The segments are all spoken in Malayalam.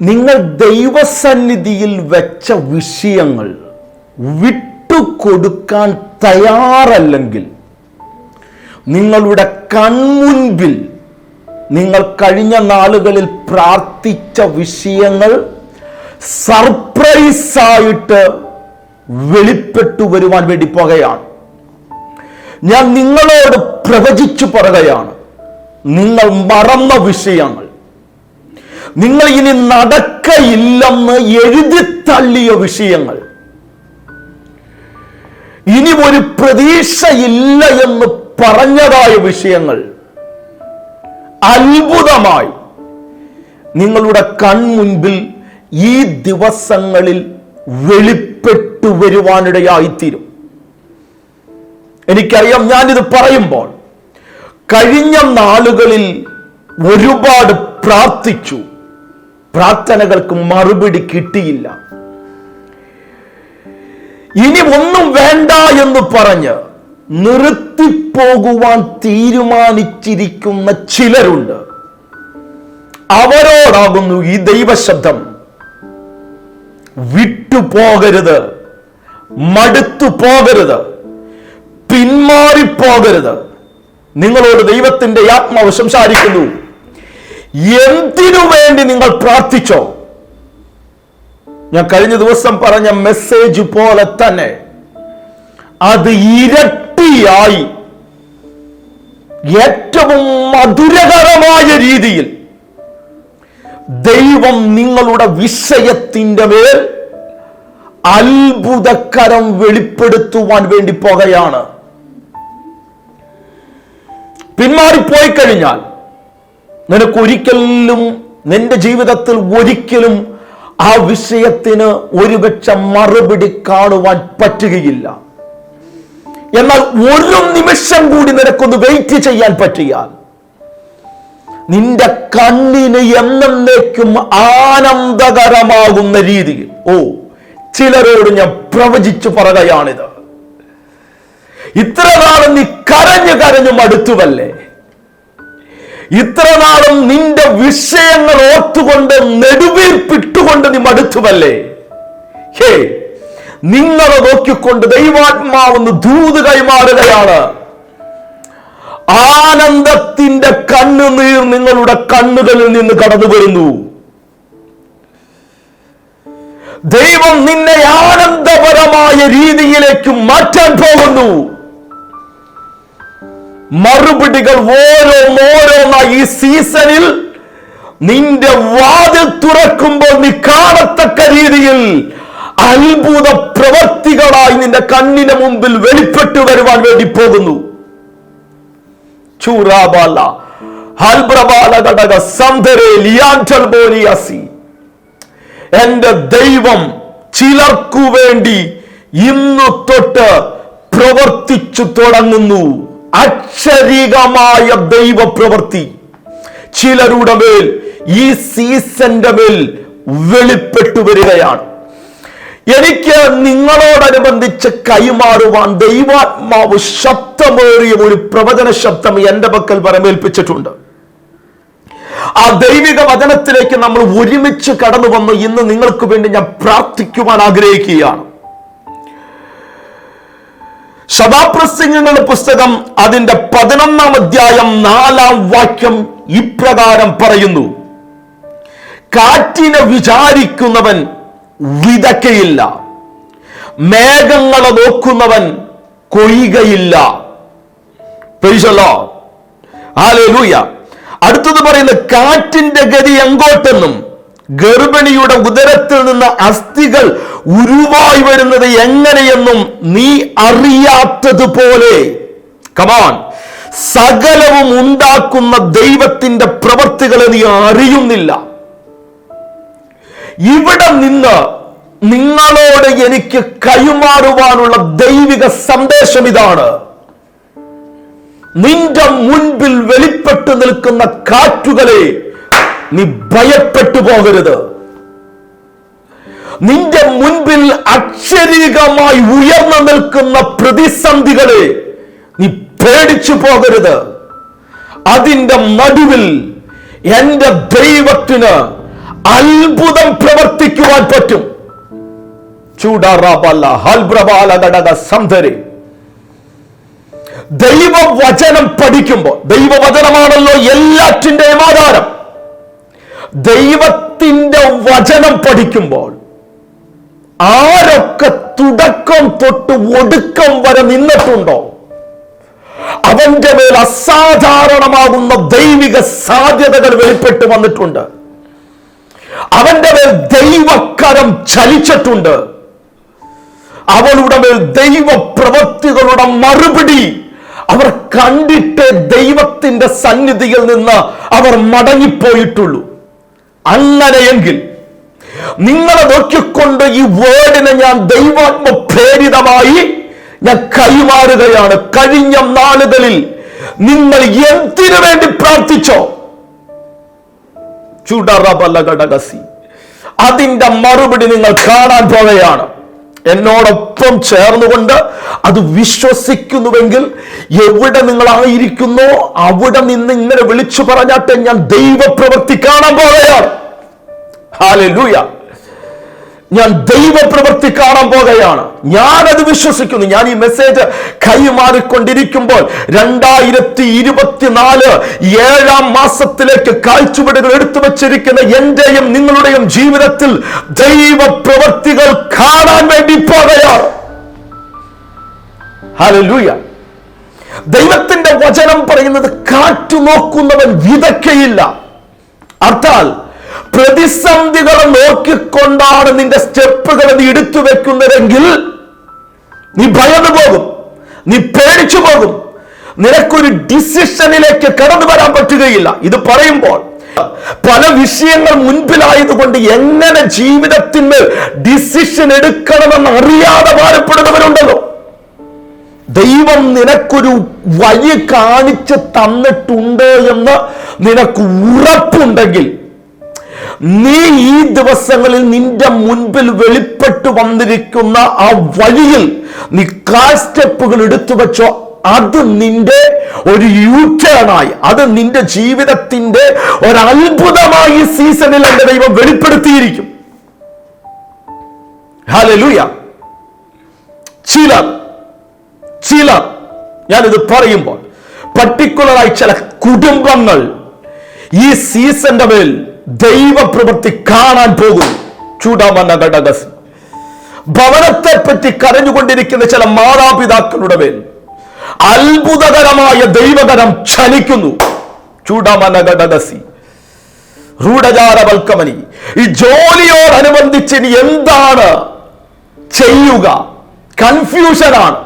നിങ്ങൾ ദൈവസന്നിധിയിൽ വെച്ച വിഷയങ്ങൾ വിട്ടുകൊടുക്കാൻ തയ്യാറല്ലെങ്കിൽ നിങ്ങളുടെ കൺമുൻപിൽ നിങ്ങൾ കഴിഞ്ഞ നാളുകളിൽ പ്രാർത്ഥിച്ച വിഷയങ്ങൾ സർപ്രൈസായിട്ട് വെളിപ്പെട്ടു വരുവാൻ വേണ്ടി പോകുകയാണ് ഞാൻ നിങ്ങളോട് പ്രവചിച്ചു പറയുകയാണ്. നിങ്ങൾ മറന്ന വിഷയങ്ങൾ നിങ്ങൾ ഇനി നടക്കയില്ലെന്ന് എഴുതി തള്ളിയ വിഷയങ്ങൾ. ഇനി ഒരു പ്രതീക്ഷയില്ല എന്ന് പറഞ്ഞതായ വിഷയങ്ങൾ. അത്ഭുതമായി. നിങ്ങളുടെ കൺമുൻപിൽ ഈ ദിവസങ്ങളിൽ വെളിപ്പെട്ടു വരുവാനിടയായിത്തീരും. എനിക്കറിയാം ഞാനിത് പറയുമ്പോൾ കഴിഞ്ഞ നാളുകളിൽ ഒരുപാട് പ്രാർത്ഥിച്ചു. പ്രാർത്ഥനകൾക്ക് മറുപടി കിട്ടിയില്ല. ഇനി ഒന്നും വേണ്ട എന്ന് പറഞ്ഞ് നിർത്തിപ്പോകുവാൻ തീരുമാനിച്ചിരിക്കുന്ന ചിലരുണ്ട്. അവരോടാകുന്നു ഈ ദൈവശബ്ദം. വിട്ടുപോകരുത്. മടുത്തു പോകരുത് പിന്മാറിപ്പോകരുത്. നിങ്ങളോട് ദൈവത്തിന്റെ ആത്മാവ് സംസാരിക്കുന്നു. എന്തിനു വേണ്ടി നിങ്ങൾ പ്രാർത്ഥിച്ചോ? ഞാൻ കഴിഞ്ഞ ദിവസം പറഞ്ഞ മെസ്സേജ് പോലെ തന്നെ അത് ഇരട്ടിയായി. ഏറ്റവും മധുരകരമായ രീതിയിൽ ദൈവം നിങ്ങളുടെ വിഷയത്തിന്റെ മേൽ അത്ഭുതകരം വെളിപ്പെടുത്തുവാൻ വേണ്ടി പോകുകയാണ് പിന്മാറിപ്പോയി കഴിഞ്ഞാൽ നിനക്ക് ഒരിക്കലും നിന്റെ ജീവിതത്തിൽ ഒരിക്കലും ആ വിഷയത്തിന് ഒരുപക്ഷെ മറുപടി കാണുവാൻ പറ്റുകയില്ല. എന്നാൽ ഒരു നിമിഷം കൂടി നിനക്കൊന്ന് വെയിറ്റ് ചെയ്യാൻ പറ്റിയാൽ നിന്റെ കണ്ണിന് എന്നേക്കും ആനന്ദകരമാകുന്ന രീതിയിൽ. ഓ ചിലരോട് ഞാൻ പ്രവചിച്ചു പറയുകയാണിത്. ഇത്ര നാളും നീ കരഞ്ഞു കരഞ്ഞു മടുത്തുവല്ലേ ഇത്ര നാളും നിന്റെ വിഷയങ്ങൾ ഓർത്തുകൊണ്ട് നെടുവീർപ്പിട്ടുകൊണ്ട് നീ മടുത്തുവല്ലേ? ഹേ നിങ്ങളെ നോക്കിക്കൊണ്ട് ദൈവാത്മാവെന്ന് ദൂത് കൈമാറുകയാണ്. ആനന്ദത്തിന്റെ കണ്ണുനീർ നിങ്ങളുടെ കണ്ണുകളിൽ നിന്ന് കടന്നു വരുന്നു. ദൈവം നിന്നെ ആനന്ദപരമായ രീതിയിലേക്ക് മാറ്റാൻ പോകുന്നു. മറുപടികൾ ഓരോന്നോരോന്നായി ഈ സീസണിൽ നിന്റെ വാതിൽ തുറക്കുമ്പോൾ നീ കാണത്തക്ക രീതിയിൽ അത്ഭുത പ്രവർത്തികളായി നിന്റെ കണ്ണിന് മുമ്പിൽ വെളിപ്പെട്ടു വരുവാൻ വേണ്ടി പോകുന്നു. എന്റെ ദൈവം ചിലർക്കു വേണ്ടി ഇന്നു തൊട്ട് പ്രവർത്തിച്ചു തുടങ്ങുന്നു. അക്ഷരികമായ ദൈവ പ്രവൃത്തി ചിലരുടെ മേൽ ഈ സീസന്റെ മേൽ വെളിപ്പെട്ടു വരികയാണ്. എനിക്ക് നിങ്ങളോടനുബന്ധിച്ച് കൈമാറുവാൻ ദൈവാത്മാവ് ശബ്ദമേറിയ ഒരു പ്രവചന ശബ്ദം എന്റെ പക്കൽ വരമേൽപ്പിച്ചിട്ടുണ്ട്. ആ ദൈവിക വചനത്തിലേക്ക് നമ്മൾ ഒരുമിച്ച് കടന്നു വന്ന് ഇന്ന് നിങ്ങൾക്ക് വേണ്ടി ഞാൻ പ്രാർത്ഥിക്കുവാൻ ആഗ്രഹിക്കുകയാണ്. സദാപ്രസംഗങ്ങളുടെ പുസ്തകം അതിന്റെ പതിനൊന്നാം അധ്യായം നാലാം വാക്യം ഇപ്രകാരം പറയുന്നു. കാറ്റിനെ വിചാരിക്കുന്നവൻ വിതക്കയില്ല. മേഘങ്ങളെ നോക്കുന്നവൻ കൊയ്യുകയില്ല. അടുത്തത് പറയുന്ന കാറ്റിന്റെ ഗതി എങ്കോട്ടെന്നും ഗർഭിണിയുടെ ഉദരത്തിൽ നിന്ന് അസ്ഥികൾ ഉരുവായി വരുന്നത് എങ്ങനെയെന്നും നീ അറിയാത്തതുപോലെ. കമാൻ സകലവും ഉണ്ടാക്കുന്ന ദൈവത്തിന്റെ പ്രവൃത്തികളെ നീ അറിയുന്നില്ല. ഇവിടെ നിന്ന് നിങ്ങളോട് എനിക്ക് കൈമാറുവാനുള്ള ദൈവിക സന്ദേശം ഇതാണ്. നിന്റെ മുൻപിൽ വെളിപ്പെട്ടു നിൽക്കുന്ന കാറ്റുകളെ നീ ഭയപ്പെട്ടു പോകരുത്. നിന്റെ മുൻപിൽ അക്ഷരീകമായി ഉയർന്നു നിൽക്കുന്ന പ്രതിസന്ധികളെ നീ പേടിച്ചു പോകരുത്. അതിന്റെ നടുവിൽ എന്റെ ദൈവത്തിന് അത്ഭുതം പ്രവർത്തിക്കുവാൻ പറ്റും. ദൈവവചനം പഠിക്കുമ്പോൾ ദൈവവചനമാണല്ലോ എല്ലാറ്റിന്റെയും ആധാരം. ദൈവത്തിന്റെ വചനം പഠിക്കുമ്പോൾ ആരൊക്കെ തുടക്കം തൊട്ട് ഒടുക്കം വരെ നിന്നിട്ടുണ്ടോ? അവന്റെ മേൽ അസാധാരണമാകുന്ന ദൈവിക സാധ്യതകൾ വെളിപ്പെട്ട് വന്നിട്ടുണ്ട്. അവന്റെ മേൽ ദൈവക്കരം ചലിച്ചിട്ടുണ്ട്. അവളുടെ മേൽ ദൈവ പ്രവൃത്തികളുടെ മറുപടി അവർ കണ്ടിട്ട് ദൈവത്തിന്റെ സന്നിധിയിൽ നിന്ന് അവർ മടങ്ങിപ്പോയിട്ടുള്ളൂ. അങ്ങനെയെങ്കിൽ നിങ്ങളെ നോക്കിക്കൊണ്ട് ഈ വേർഡിനെ ഞാൻ ദൈവാത്മ പ്രേരിതമായി ഞാൻ കൈമാറുകയാണ്. കഴിഞ്ഞ നാളുകളിൽ നിങ്ങൾ എന്തിനു വേണ്ടി പ്രാർത്ഥിച്ചോ? ചുടറബലഘടകസി അതിന്റെ മറുപടി നിങ്ങൾ കാണാൻ പോവുകയാണ്. എന്നോടൊപ്പം ചേർന്നുകൊണ്ട് അത് വിശ്വസിക്കുന്നുവെങ്കിൽ എവിടെ നിങ്ങളായിരിക്കുന്നോ അവിടെ നിന്ന് ഇങ്ങനെ വിളിച്ചു പറഞ്ഞാട്ടെ ഞാൻ ദൈവപ്രവൃത്തി കാണാൻ പോവുകയാണ്. ഹാലൂയ ഞാൻ ദൈവപ്രവൃത്തി കാണാൻ പോകുകയാണ്. അത് വിശ്വസിക്കുന്നു. ഞാൻ ഈ മെസ്സേജ് കൈമാറിക്കൊണ്ടിരിക്കുമ്പോൾ രണ്ടായിരത്തി ഇരുപത്തിനാല് ഏഴാം മാസത്തിലേക്ക് കാഴ്ചപ്പാടുകൾ എടുത്തു വച്ചിരിക്കുന്ന എന്റെയും നിങ്ങളുടെയും ജീവിതത്തിൽ ദൈവപ്രവൃത്തികൾ കാണാൻ വേണ്ടി പോകുകയാണ്. ദൈവത്തിന്റെ വചനം പറയുന്നത് കാറ്റു നോക്കുന്നവൻ വിതക്കയില്ല അർത്ഥാൽ പ്രതിസന്ധികളെ നോക്കിക്കൊണ്ടാണ് നിന്റെ സ്റ്റെപ്പുകൾ നീ എടുത്തു വെക്കുന്നതെങ്കിൽ നീ ഭയന്നു പോകും. നീ പേടിച്ചു പോകും. നിനക്കൊരു ഡിസിഷനിലേക്ക് കടന്നു വരാൻ പറ്റുകയില്ല. ഇത് പറയുമ്പോൾ പല വിഷയങ്ങൾ മുൻപിലായതുകൊണ്ട് എങ്ങനെ ജീവിതത്തിന് ഡിസിഷൻ എടുക്കണമെന്ന് അറിയാതെ ഭാരപ്പെടുന്നവരുണ്ടല്ലോ ദൈവം നിനക്കൊരു വഴി കാണിച്ച് തന്നിട്ടുണ്ട് എന്ന് നിനക്ക് ഉറപ്പുണ്ടെങ്കിൽ നീ ഈ ദിവസങ്ങളിൽ നിന്റെ മുൻപിൽ വെളിപ്പെട്ടു വന്നിരിക്കുന്ന ആ വഴിയിൽ നീ കാൽ സ്റ്റെപ്പുകൾ എടുത്തു വെച്ചോ. അത് നിന്റെ ഒരു യൂട്ടേണായി അത് നിന്റെ ജീവിതത്തിന്റെ ഒരു അത്ഭുതമായി സീസണിൽ എന്റെ ദൈവം വെളിപ്പെടുത്തിയിരിക്കും. ഹല്ലേലൂയ ചിലർ ചിലർ ഞാനിത് പറയുമ്പോൾ പർട്ടിക്കുലറായി ചില കുടുംബങ്ങൾ ഈ സീസന്റെ മേൽ ദൈവപ്രവൃത്തി കാണാൻ പോകും. ചൂടാമന്ന ഘടകസ് ഭവനത്തെ പറ്റി കരഞ്ഞുകൊണ്ടിരിക്കുന്ന ചില മാതാപിതാക്കളുടെ മേൽ അത്ഭുതകരമായ ദൈവകരം ചലിക്കുന്നു ചൂടാമന്ന ഘടകസി റൂഢചാരവൽക്കമനി ഈ ജോലിയോടനുബന്ധിച്ച് ഇനി എന്താണ് ചെയ്യുക? കൺഫ്യൂഷനാണ്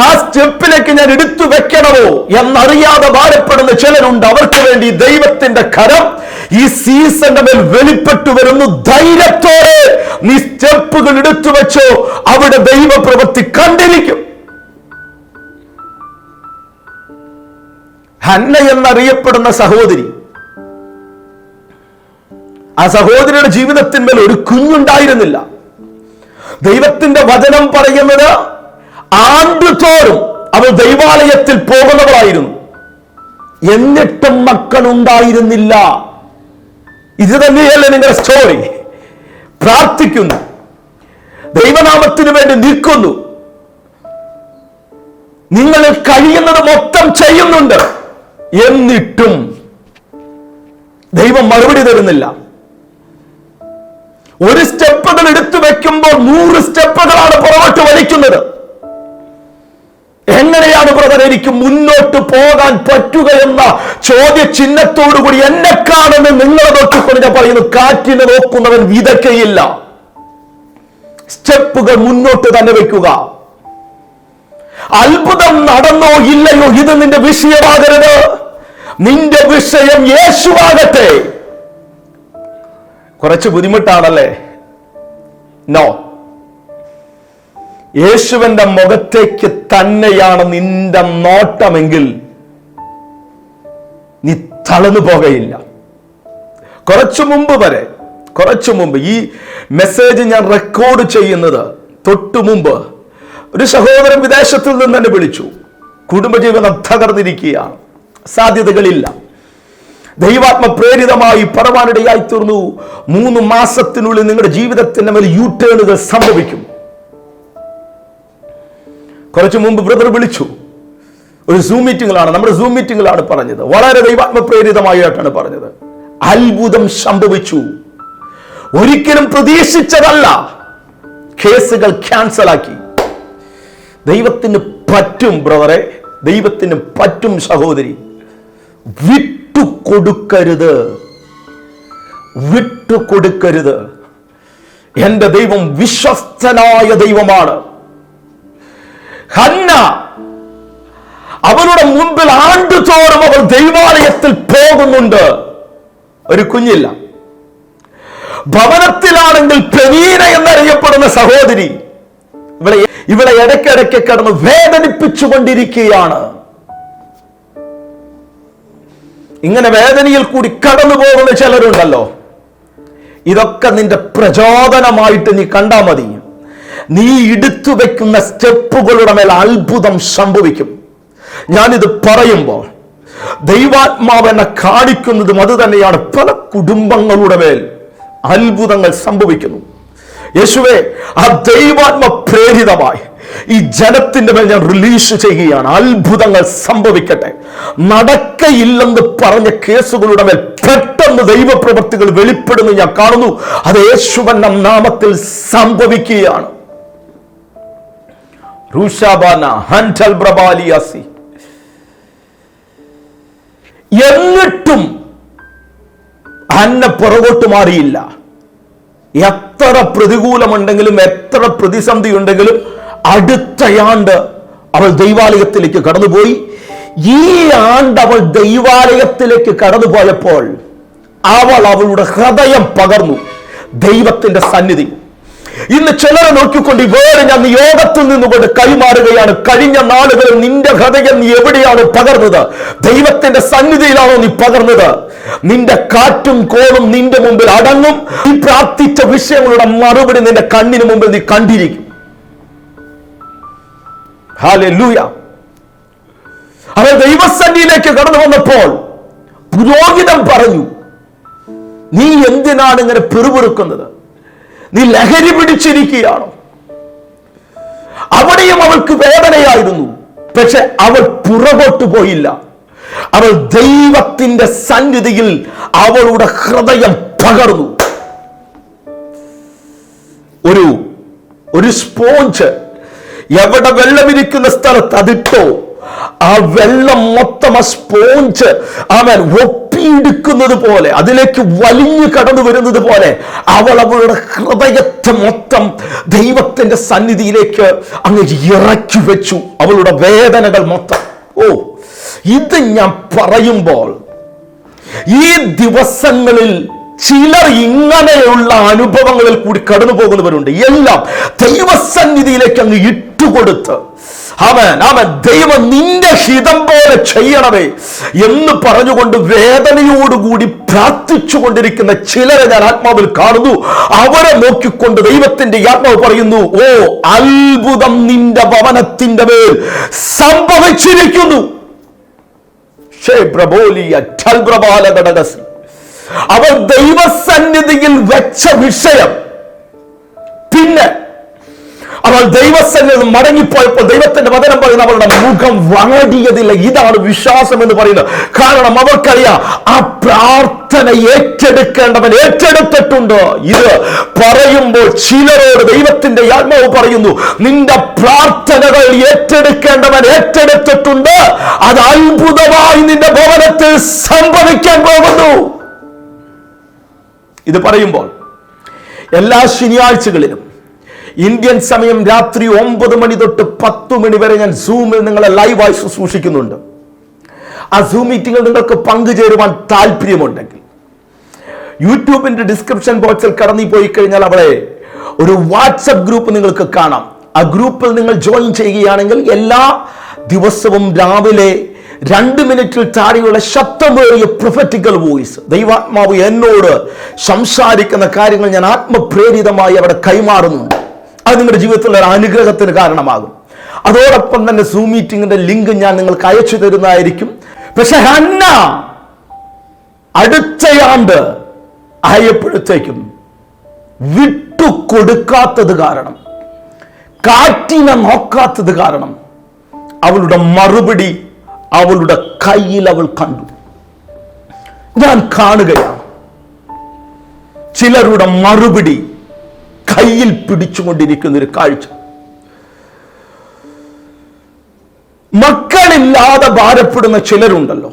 ആ സ്റ്റെപ്പിലേക്ക് ഞാൻ എടുത്തു വെക്കണമോ എന്നറിയാതെ ഭാരപ്പെടുന്ന ചിലരുണ്ട്. അവർക്ക് വേണ്ടി ദൈവത്തിന്റെ കരം ഈ സീസന്റെ മേൽ വെളിപ്പെട്ടു വരുന്നു. ധൈര്യത്തോടെ നീ സ്റ്റെപ്പുകൾ എടുത്തു വെച്ചോ അവിടെ ദൈവപ്രവൃത്തി കണ്ടിരിക്കും. ഹന്ന എന്നറിയപ്പെടുന്ന സഹോദരി ആ സഹോദരിയുടെ ജീവിതത്തിന്മേൽ ഒരു കുഞ്ഞുണ്ടായിരുന്നില്ല. ദൈവത്തിന്റെ വചനം പറയുന്നത് ആണ്ടുതോറും അവൾ ദൈവാലയത്തിൽ പോകുന്നവളായിരുന്നു. എന്നിട്ടും മക്കൾ ഉണ്ടായിരുന്നില്ല ഇത് തന്നെയല്ലേ നിങ്ങളുടെ സ്റ്റോറി പ്രാർത്ഥിക്കുന്നു. ദൈവനാമത്തിന് വേണ്ടി നിൽക്കുന്നു. നിങ്ങൾ കഴിയുന്നത് മൊത്തം ചെയ്യുന്നുണ്ട്. എന്നിട്ടും ദൈവം മറുപടി തരുന്നില്ല. ഒരു സ്റ്റെപ്പുകൾ എടുത്തു വെക്കുമ്പോൾ നൂറ് സ്റ്റെപ്പുകളാണ് പുറകോട്ട് വലിക്കുന്നത്. ബ്രദർ എനിക്ക് മുന്നോട്ട് പോകാൻ പറ്റുക എന്ന ചോദ്യ ചിഹ്നത്തോടുകൂടി എന്നെ കാണുന്ന നിങ്ങളെ നോക്കിക്കൊണ്ട് ഞാൻ പറയുന്നു കാറ്റിനെ നോക്കുന്നവൻ വിതയ്ക്കയില്ല. സ്റ്റെപ്പുകൾ മുന്നോട്ട് തന്നെ വെക്കുക. അത്ഭുതം നടന്നോ ഇല്ലയോ ഇത് നിന്റെ വിഷയമാകരുത്. നിന്റെ വിഷയം യേശുവാകട്ടെ. കുറച്ച് ബുദ്ധിമുട്ടാണല്ലേ? നോ യേശുവിന്റെ മുഖത്തേക്ക് തന്നെയാണ് നിന്റെ നോട്ടമെങ്കിൽ നീ തളർന്നു പോകയില്ല. കുറച്ചു മുമ്പ് വരെ കുറച്ചു മുമ്പ് ഈ മെസ്സേജ് ഞാൻ റെക്കോർഡ് ചെയ്യുന്നത് തൊട്ടു മുമ്പ് ഒരു സഹോദരൻ വിദേശത്തിൽ നിന്ന് തന്നെ വിളിച്ചു. കുടുംബജീവിതം തകർന്നിരിക്കുകയാണ്. സാധ്യതകളില്ല. ദൈവാത്മ പ്രേരിതമായി പറവാനിടയായി തീർന്നു. മൂന്ന് മാസത്തിനുള്ളിൽ നിങ്ങളുടെ ജീവിതത്തിന്റെ മേൽ യൂ ടേണുകൾ സംഭവിക്കും. കുറച്ചു മുമ്പ് ബ്രദർ വിളിച്ചു. ഒരു സൂം മീറ്റിംഗിലാണ് നമ്മുടെ സൂം മീറ്റിംഗിലാണ് പറഞ്ഞത്. വളരെ ദൈവാത്മ പ്രേരിതമായിട്ടാണ് പറഞ്ഞത്. അത്ഭുതം സംഭവിച്ചു. ഒരിക്കലും പ്രതീക്ഷിച്ചതല്ല. കേസുകൾ ക്യാൻസലാക്കി ദൈവത്തിന് പറ്റും ബ്രദറെ. ദൈവത്തിന് പറ്റും സഹോദരി. വിട്ടുകൊടുക്കരുത്. വിട്ടുകൊടുക്കരുത്. എന്റെ ദൈവം വിശ്വസ്തനായ ദൈവമാണ്. ഹന്ന. മുമ്പിൽ ആണ്ടുതോറും അവൾ ദൈവാലയത്തിൽ പോകുന്നുണ്ട്. ഒരു കുഞ്ഞില്ല. ഭവനത്തിലാണെങ്കിൽ പ്രവീണ എന്നറിയപ്പെടുന്ന സഹോദരി ഇവിടെ ഇവിടെ ഇടയ്ക്കിടയ്ക്ക് കിടന്ന് വേദനിപ്പിച്ചുകൊണ്ടിരിക്കുകയാണ്. ഇങ്ങനെ വേദനയിൽ കൂടി കടന്നു പോകുന്ന ചിലരുണ്ടല്ലോ. ഇതൊക്കെ നിന്റെ പ്രചോദനമായിട്ട് നീ കണ്ടാ മതി. നീ എടുത്തു വെക്കുന്ന സ്റ്റെപ്പുകളുടെ മേൽ അത്ഭുതം സംഭവിക്കും. ഞാനിത് പറയുമ്പോൾ ദൈവാത്മാവ് എന്നെ കാണിക്കുന്നതും അത് തന്നെയാണ് പല കുടുംബങ്ങളുടെ മേൽ അത്ഭുതങ്ങൾ സംഭവിക്കുന്നു. യേശുവെ ആ ദൈവാത്മ പ്രേരിതമായി ഈ ജനത്തിന്റെ മേൽ ഞാൻ റിലീസ് ചെയ്യുകയാണ്. അത്ഭുതങ്ങൾ സംഭവിക്കട്ടെ. നടക്കയില്ലെന്ന് പറഞ്ഞ കേസുകളുടെ മേൽ പെട്ടെന്ന് ദൈവപ്രവൃത്തികൾ വെളിപ്പെടുന്നു ഞാൻ കാണുന്നു. അത് യേശുവന്റെ നാമത്തിൽ സംഭവിക്കുകയാണ്. എന്നിട്ടും അന്ന പുറകോട്ട് മാറിയില്ല. എത്ര പ്രതികൂലമുണ്ടെങ്കിലും എത്ര പ്രതിസന്ധി ഉണ്ടെങ്കിലും അടുത്തയാണ്ട് അവൾ ദൈവാലയത്തിലേക്ക് കടന്നുപോയി. ഈ ആണ്ട് അവൾ ദൈവാലയത്തിലേക്ക് കടന്നുപോയപ്പോൾ അവൾ അവളുടെ ഹൃദയം പകർന്നു. ദൈവത്തിന്റെ സന്നിധി. ഇന്ന് ചിലരെ നോക്കിക്കൊണ്ട് വേറെ ഞാൻ യോഗത്തിൽ നിന്നുകൊണ്ട് കൈമാറുകയാണ്. കഴിഞ്ഞ നാളുകളിൽ നിന്റെ ഹൃദയം നീ എവിടെയാണ് പകർന്നത്? ദൈവത്തിന്റെ സന്നിധിയിലാണോ നീ പകർന്നത്? നിന്റെ കാറ്റും കോളും നിന്റെ മുമ്പിൽ അടങ്ങും. നീ പ്രാർത്ഥിച്ച വിഷയങ്ങളുടെ മറുപടി നിന്റെ കണ്ണിന് മുമ്പിൽ നീ കണ്ടിരിക്കും. ഹാലൂയ അവൻ ദൈവസന്നിധിയിലേക്ക് കടന്നു വന്നപ്പോൾ പുരോഹിതം പറഞ്ഞു നീ എന്തിനാണ് ഇങ്ങനെ പിറുപിറുക്കുന്നത്? നീ ലഹരി പിടിച്ചിരിക്കുകയാണോ? അവിടെയും അവൾക്ക് വേദനയായിരുന്നു. പക്ഷെ അവൾ പുറകോട്ട് പോയില്ല. അവൾ ദൈവത്തിന്റെ സന്നിധിയിൽ അവളുടെ ഹൃദയം തകർന്നു. ഒരു ഒരു സ്പോഞ്ച് എവിടെ വെള്ളമിരിക്കുന്ന സ്ഥലത്ത് അതിട്ടോ ആ വെള്ളം മൊത്തം ആ സ്പോഞ്ച് അവൻ ഒപ്പിയെടുക്കുന്നത് പോലെ അതിലേക്ക് വലിഞ്ഞു കടന്നു വരുന്നത് പോലെ അവൾ അവളുടെ ഹൃദയത്തെ മൊത്തം ദൈവത്തിന്റെ സന്നിധിയിലേക്ക് അങ്ങ് ഇറക്കി വെച്ചു. അവളുടെ വേദനകൾ മൊത്തം. ഓ ഇത് ഞാൻ പറയുമ്പോൾ ഈ ദിവസങ്ങളിൽ ചിലർ ഇങ്ങനെയുള്ള അനുഭവങ്ങളിൽ കൂടി കടന്നു പോകുന്നവരുണ്ട്. എല്ലാം ദൈവസന്നിധിയിലേക്ക് അങ്ങ് ഇട്ടുകൊടുത്ത്. അവൻ അവൻ ദൈവം നിന്റെ ഹിതം പോലെ ചെയ്യണമേ എന്ന് പറഞ്ഞുകൊണ്ട് വേദനയോടുകൂടി പ്രാർത്ഥിച്ചു കൊണ്ടിരിക്കുന്ന ചിലരെ ഞാൻ ആത്മാവിൽ കാണുന്നു. അവരെ നോക്കിക്കൊണ്ട് ദൈവത്തിന്റെ ആത്മാവ് പറയുന്നു ഓ അത്ഭുതം നിന്റെ ഭവനത്തിന്റെ മേൽ സംഭവിച്ചിരിക്കുന്നു. അവൾ ദൈവസന്നിധിയിൽ വെച്ച വിഷയം. പിന്നെ അവൾ ദൈവസന്നിധി മടങ്ങിപ്പോയപ്പോൾ ദൈവത്തിന്റെ വചനം പറയുന്ന അവളുടെ മുഖം വാടിയതില്ല ഇതാണ് വിശ്വാസം എന്ന് പറയുന്നത്. കാരണം അവർക്കറിയാം ആ പ്രാർത്ഥന ഏറ്റെടുക്കേണ്ടവൻ ഏറ്റെടുത്തിട്ടുണ്ട്. ഇത് പറയുമ്പോൾ ചിലരോട് ദൈവത്തിന്റെ ആത്മാവ് പറയുന്നു നിന്റെ പ്രാർത്ഥനകൾ ഏറ്റെടുക്കേണ്ടവൻ ഏറ്റെടുത്തിട്ടുണ്ട്. അത് അത്ഭുതമായി നിന്റെ ഭവനത്തിൽ സംഭവിക്കാൻ പോകുന്നു. ഇത് പറയുമ്പോൾ എല്ലാ ശനിയാഴ്ചകളിലും ഇന്ത്യൻ സമയം രാത്രി ഒമ്പത് മണി തൊട്ട് പത്ത് മണി വരെ ഞാൻ സൂമിൽ നിങ്ങളെ ലൈവായി ശുശ്രൂഷിക്കുന്നുണ്ട്. ആ സൂം മീറ്റിംഗിൽ നിങ്ങൾക്ക് പങ്കുചേരുവാൻ താല്പര്യമുണ്ടെങ്കിൽ യൂട്യൂബിന്റെ ഡിസ്ക്രിപ്ഷൻ ബോക്സിൽ കടന്നു പോയി കഴിഞ്ഞാൽ അവിടെ ഒരു വാട്സപ്പ് ഗ്രൂപ്പ് നിങ്ങൾക്ക് കാണാം. ആ ഗ്രൂപ്പിൽ നിങ്ങൾ ജോയിൻ ചെയ്യുകയാണെങ്കിൽ എല്ലാ ദിവസവും രാവിലെ രണ്ട് മിനിറ്റിൽ താഴെയുള്ള ശബ്ദമേറിയ പ്രൊഫറ്റിക്കൽ വോയിസ് ദൈവാത്മാവ് എന്നോട് സംസാരിക്കുന്ന കാര്യങ്ങൾ ഞാൻ ആത്മപ്രേരിതമായി അവിടെ കൈമാറുന്നുണ്ട്. അത് നിങ്ങളുടെ ജീവിതത്തിലുള്ള ഒരു അനുഗ്രഹത്തിന് കാരണമാകും. അതോടൊപ്പം തന്നെ സൂം മീറ്റിംഗിന്റെ ലിങ്ക് ഞാൻ നിങ്ങൾക്ക് അയച്ചു തരുന്നതായിരിക്കും. പക്ഷെ ഹന്ന അടുത്തയാണ്ട് ആയപ്പോഴത്തേക്കും വിട്ടുകൊടുക്കാത്തത് കാരണം. കാറ്റിനെ നോക്കാത്തത് കാരണം. അവളുടെ മറുപടി അവളുടെ കയ്യിൽ അവൾ കണ്ടു. ഞാൻ കാണുകയാണ്. ചിലരുടെ മറുപടി കയ്യിൽ പിടിച്ചുകൊണ്ടിരിക്കുന്ന ഒരു കാഴ്ച. മക്കളില്ലാതെ ഭാരപ്പെടുന്ന ചിലരുണ്ടല്ലോ.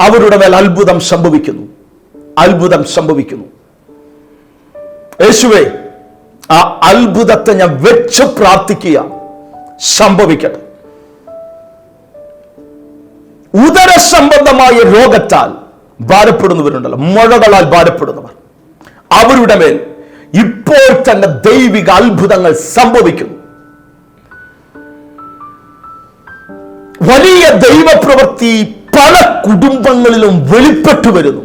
അവരുടെ മേൽ അത്ഭുതം സംഭവിക്കുന്നു. അത്ഭുതം സംഭവിക്കുന്നു. യേശുവേ ആ അത്ഭുതത്തെ ഞാൻ വെച്ച് പ്രാർത്ഥിക്കുക. സംഭവിക്കട്ടെ. ഉദര സംബന്ധമായ രോഗത്താൽ ഭാരപ്പെടുന്നവരുണ്ടല്ലോ. മുഴകളാൽ ഭാരപ്പെടുന്നവർ. അവരുടെ മേൽ ഇപ്പോൾ തന്നെ ദൈവിക അത്ഭുതങ്ങൾ സംഭവിക്കുന്നു. വലിയ ദൈവപ്രവൃത്തി പല കുടുംബങ്ങളിലും വെളിപ്പെട്ടു വരുന്നു.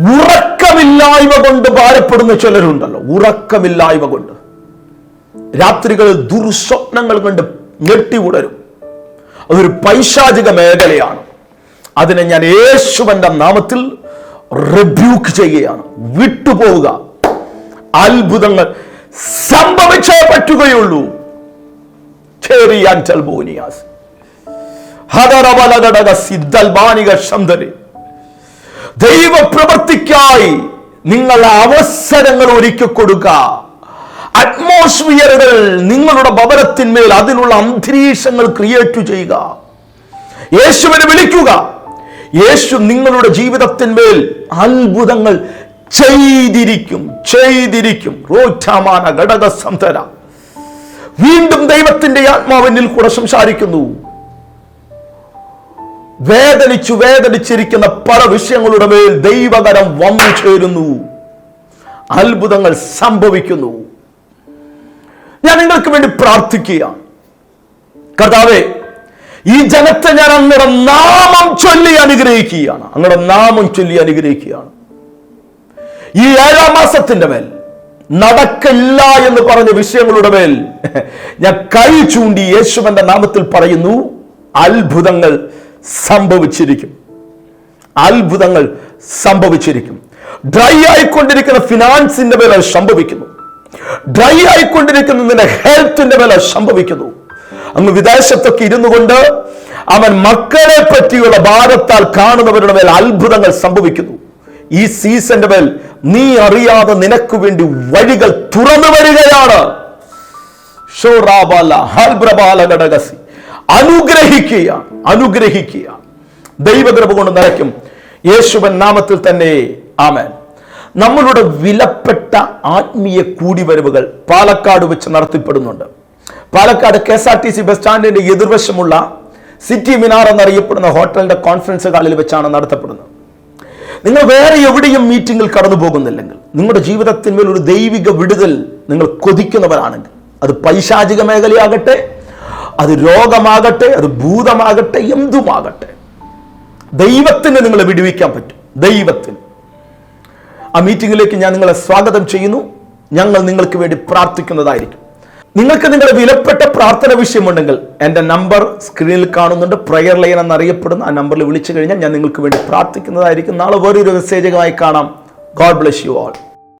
ഉറക്ക. ഉറക്കമില്ലായ്മ കൊണ്ട് ഭാരപ്പെടുന്ന ചിലരുണ്ടല്ലോ. ഉറക്കമില്ലായ്മ കൊണ്ട്. രാത്രികളിൽ ദുർസ്വപ്നങ്ങൾ കൊണ്ട് ഞെട്ടി ഉടരും അതൊരു പൈശാചിക മേഖലയാണ്. അതിനെ ഞാൻ യേശുവന്റെ നാമത്തിൽ റിബ്യൂക്ക് ചെയ്യുകയാണ്. വിട്ടുപോവുക. അത്ഭുതങ്ങൾ സംഭവിച്ചേ പറ്റുകയുള്ളൂ. ചേറിയാൻ ചൽബോനിയാസ് ഹദറബലഘടക സിദ്ധൽബാനിക ദൈവപ്രവൃത്തിക്കായി നിങ്ങൾ അവസരങ്ങൾ ഒരുക്കി കൊടുക്ക. അറ്റ്മോസ്ഫിയറുകൾ നിങ്ങളുടെ ഭവനത്തിന്മേൽ അതിനുള്ള അന്തരീക്ഷങ്ങൾ ക്രിയേറ്റ് ചെയ്യുക. യേശുവിനെ വിളിക്കുക. യേശു നിങ്ങളുടെ ജീവിതത്തിന്മേൽ അത്ഭുതങ്ങൾ ചെയ്തിരിക്കും ചെയ്തിരിക്കും. റോറ്റാമാന ഘടക സന്ധന വീണ്ടും ദൈവത്തിന്റെ ആത്മാവിനിൽ കൂടെ സംസാരിക്കുന്നു. വേദനിച്ചു വേദനിച്ചിരിക്കുന്ന പല വിഷയങ്ങളുടെ മേൽ ദൈവകരം വന്നു ചേരുന്നു അത്ഭുതങ്ങൾ സംഭവിക്കുന്നു. ഞാൻ നിങ്ങൾക്ക് വേണ്ടി പ്രാർത്ഥിക്കുകയാണ് കർത്താവേ ഈ ജനത്തെ ഞാൻ അങ്ങയുടെ നാമം ചൊല്ലി അനുഗ്രഹിക്കുകയാണ്. അങ്ങയുടെ നാമം ചൊല്ലി അനുഗ്രഹിക്കുകയാണ്. ഈ ഏഴാം മാസത്തിന്റെ മേൽ നടക്കില്ല എന്ന് പറഞ്ഞ വിഷയങ്ങളുടെ മേൽ ഞാൻ കൈ ചൂണ്ടി യേശുവന്റെ നാമത്തിൽ പറയുന്നു അത്ഭുതങ്ങൾ സംഭവിച്ചിരിക്കും. അത്ഭുതങ്ങൾ സംഭവിച്ചിരിക്കും. ഡ്രൈ ആയിക്കൊണ്ടിരിക്കുന്ന ഫിനാൻസിന്റെ മേലെ സംഭവിക്കുന്നു. ഡ്രൈ ആയിക്കൊണ്ടിരിക്കുന്ന നിന്റെ ഹെൽത്തിന്റെ മേലെ സംഭവിക്കുന്നു. അങ്ങ് വിദേശത്തൊക്കെ ഇരുന്നു കൊണ്ട് അവൻ മക്കളെ പറ്റിയുള്ള ഭാരത്താൽ കാണുന്നവരുടെ മേൽ അത്ഭുതങ്ങൾ സംഭവിക്കുന്നു. ഈ സീസന്റെ മേൽ നീ അറിയാതെ നിനക്ക് വേണ്ടി വഴികൾ തുറന്നു വരികയാണ്. ഷോറാബാല, ഹൽബ്രബാല ഘടകസി. അനുഗ്രഹിക്കുക അനുഗ്രഹിക്കുക. ദൈവകൃപ കൊണ്ട് നിറയ്ക്കും. യേശുവൻ നാമത്തിൽ തന്നെ. ആമേൻ. നമ്മളുടെ വിലപ്പെട്ട ആത്മീയ കൂടിവരവുകൾ പാലക്കാട് വെച്ച് നടത്തിപ്പെടുന്നുണ്ട്. Palakkad K S R T C bus സ്റ്റാൻഡിന്റെ എതിർവശമുള്ള സിറ്റി മിനാർ എന്നറിയപ്പെടുന്ന ഹോട്ടലിന്റെ കോൺഫറൻസ് ഹാളിൽ വെച്ചാണ് നടത്തപ്പെടുന്നത്. നിങ്ങൾ വേറെ എവിടെയും മീറ്റിംഗിൽ കടന്നു പോകുന്നില്ലെങ്കിൽ നിങ്ങളുടെ ജീവിതത്തിന്മേൽ ഒരു ദൈവിക വിടുതൽ നിങ്ങൾ കൊതിക്കുന്നവരാണെങ്കിൽ അത് പൈശാചിക മേഖലയാകട്ടെ അത് രോഗമാകട്ടെ അത് ഭൂതമാകട്ടെ എന്തുമാകട്ടെ. ദൈവത്തിന് നിങ്ങളെ വിടുവിക്കാൻ പറ്റും. ദൈവത്തിന്. ആ മീറ്റിംഗിലേക്ക് ഞാൻ നിങ്ങളെ സ്വാഗതം ചെയ്യുന്നു. ഞങ്ങൾ നിങ്ങൾക്ക് വേണ്ടി പ്രാർത്ഥിക്കുന്നതായിരിക്കും. നിങ്ങൾക്ക് നിങ്ങളുടെ വിലപ്പെട്ട പ്രാർത്ഥന വിഷയമുണ്ടെങ്കിൽ എന്റെ നമ്പർ സ്ക്രീനിൽ കാണുന്നുണ്ട്. പ്രയർ ലൈൻ എന്നറിയപ്പെടുന്ന ആ നമ്പറിൽ വിളിച്ചു കഴിഞ്ഞാൽ ഞാൻ നിങ്ങൾക്ക് വേണ്ടി പ്രാർത്ഥിക്കുന്നതായിരിക്കും. നാളെ വേറൊരു മെസ്സേജുമായി കാണാം. God bless you all